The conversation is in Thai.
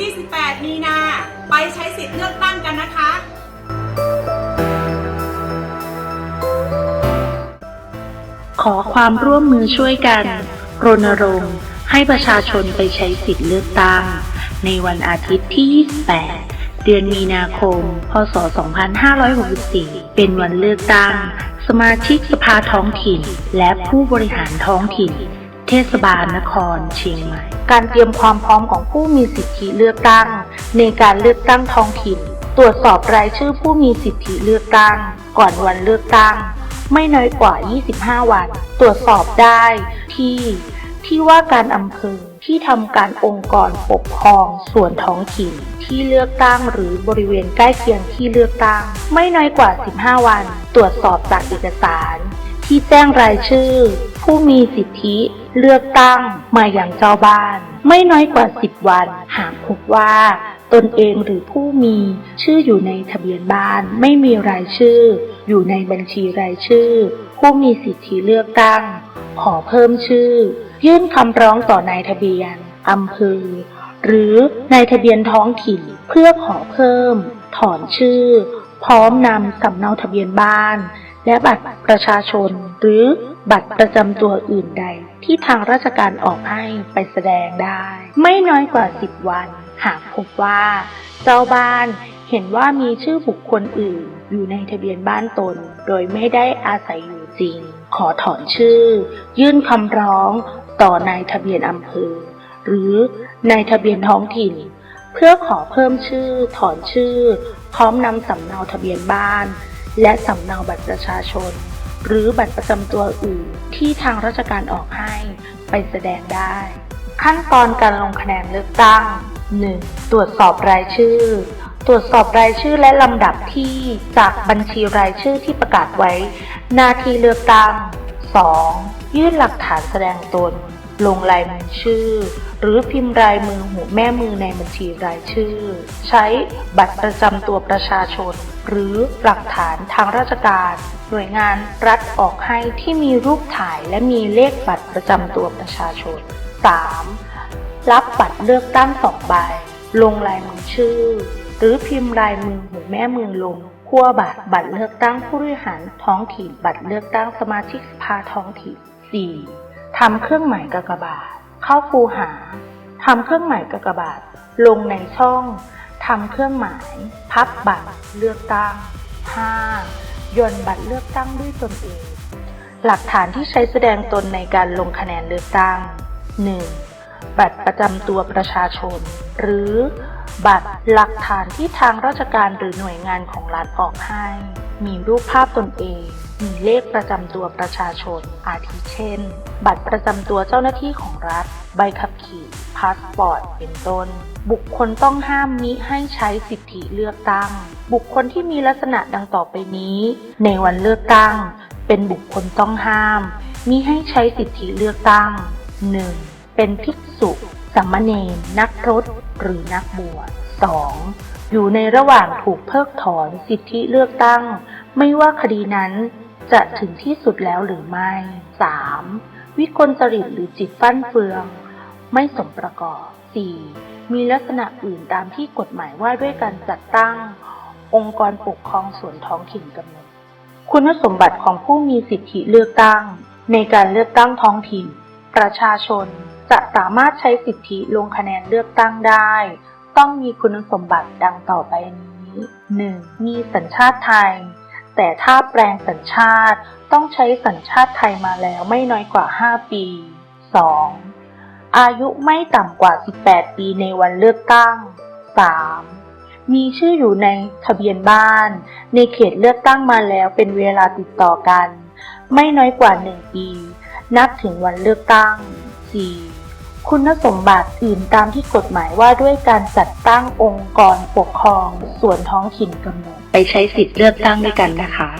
28 มีนา ไปใช้สิทธิ์เลือกตั้งกันนะคะ ขอความร่วมมือช่วยกัน รณรงค์ให้ประชาชนไปใช้สิทธิ์เลือกตั้ง ในวันอาทิตย์ที่ 28 เดือนมีนาคม พศ 2564 เป็นวันเลือกตั้ง สมาชิกสภาท้องถิ่น และผู้บริหารท้องถิ่น ทศบาลนครเชียงใหม่ การเตรียมความพร้อมของผู้มีสิทธิเลือกตั้ง ในการเลือกตั้งท้องถิ่น ตรวจสอบรายชื่อผู้มีสิทธิเลือกตั้ง ก่อนวันเลือกตั้ง ไม่น้อยกว่า 25 วัน ตรวจสอบได้ที่ ที่ว่าการอำเภอที่ทำการองค์กรปกครองส่วนท้องถิ่นที่เลือกตั้งหรือบริเวณใกล้เคียงที่เลือกตั้ง ไม่น้อยกว่า 15 วัน ตรวจสอบจากเอกสาร ที่แจ้งรายชื่อ ผู้มีสิทธิ เลือกตั้งมาอย่างเจ้าบ้าน ไม่น้อยกว่า 10 วัน หากพบว่าตนเองหรือผู้มีชื่ออยู่ในทะเบียนบ้านไม่มีรายชื่อ อยู่ในบัญชีรายชื่อ ผู้มีสิทธิเลือกตั้ง ขอเพิ่มชื่อ ยื่นคำร้องต่อนายทะเบียนอำเภอ หรือนายทะเบียนท้องถิ่นเพื่อขอเพิ่ม ถอนชื่อ พร้อมนำสำเนาทะเบียนบ้าน และบัตรประชาชนหรือบัตรประจำตัวอื่นใด ที่ทางราชการออกให้ไปแสดงได้ ไม่น้อยกว่า 10 วัน หากพบว่า เจ้าบ้านเห็นว่ามีชื่อบุคคลอื่น อยู่ในทะเบียนบ้านตน โดยไม่ได้อาศัยอยู่จริง ขอถอนชื่อ ยื่นคำร้องต่อนายทะเบียนอำเภอ หรือนายทะเบียนท้องถิ่น เพื่อขอเพิ่มชื่อ ถอนชื่อ พร้อมนำสำเนาทะเบียนบ้าน และสำเนาบัตรประชาชน หรือบัตรประจำตัวอื่นที่ทางราชการออกให้ไปแสดงได้ ขั้นตอนการลงคะแนนเลือกตั้ง 1. ตรวจสอบรายชื่อ ตรวจสอบรายชื่อและลำดับที่จากบัญชีรายชื่อที่ประกาศไว้ นาทีเลือกตั้ง 2. ยื่นหลักฐานแสดงตน ลงลายมือชื่อ หรือพิมพ์ลายมือหูแม่มือในบัญชีรายชื่อ ใช้บัตรประจำตัวประชาชน หรือหลักฐานทางราชการ หน่วยงานรัฐออกให้ที่มีรูปถ่ายและมีเลขบัตรประจำตัวประชาชน 3. รับบัตรเลือกตั้งสองใบ ลงลายมือชื่อ หรือพิมพ์ลายมือหูแม่มือลงขั้วบัตรบัตรเลือกตั้งผู้บริหารท้องถิ่น บัตรเลือกตั้งสมาชิกสภาท้องถิ่น 4. ทำเครื่องหมายกากบาท เข้าคูหาทำเครื่องหมายกากบาท ลงในช่องทำเครื่องหมาย พับบัตรเลือกตั้ง 5. ยนบัตรเลือกตั้งด้วยตนเอง หลักฐานที่ใช้แสดงตนในการลงคะแนนเลือกตั้ง 1. บัตรประจำตัวประชาชน หรือ บัตรหลักฐานที่ทางราชการหรือหน่วยงานของรัฐออกให้ มีรูปภาพตนเอง มีเลขประจำตัวประชาชน อาทิเช่น บัตรประจำตัวเจ้าหน้าที่ของรัฐ ใบขับขี่ พาสปอร์ต เป็นต้น บุคคลต้องห้ามมิให้ใช้สิทธิเลือกตั้ง บุคคลที่มีลักษณะดังต่อไปนี้ ในวันเลือกตั้ง เป็นบุคคลต้องห้าม มิให้ใช้สิทธิเลือกตั้ง 1. เป็นภิกษุสามเณรนักรตหรือนักบวช 2. อยู่ในระหว่างถูกเพิกถอนสิทธิเลือกตั้ง ไม่ว่าคดีนั้น จะถึงที่สุดแล้วหรือไม่ 3. วิกลจริตหรือจิตฟั่นเฟือง ไม่สมประกอบ 4. มีลักษณะอื่นตามที่กฎหมายว่าด้วยการจัดตั้ง องค์กรปกครองส่วนท้องถิ่นกำหนด คุณสมบัติของผู้มีสิทธิเลือกตั้ง ในการเลือกตั้งท้องถิ่น ประชาชนจะสามารถใช้สิทธิลงคะแนนเลือกตั้งได้ ต้องมีคุณสมบัติดังต่อไปนี้ 1. มีสัญชาติไทย แต่ถ้าแปลงสัญชาติต้องใช้สัญชาติไทยมาแล้วไม่น้อยกว่า 5 ปี 2. อายุไม่ต่ำกว่า 18 ปีในวันเลือกตั้ง 3. มีชื่ออยู่ในทะเบียนบ้าน ในเขตเลือกตั้งมาแล้วเป็นเวลาติดต่อกัน ไม่น้อยกว่า 1 ปี นับถึงวันเลือกตั้ง 4. คุณสมบัติอื่นตามที่กฎหมายว่าด้วยการจัดตั้งองค์กรปกครองส่วนท้องถิ่นกำหนด ไปใช้สิทธิ์เลือกตั้งด้วยกันนะคะ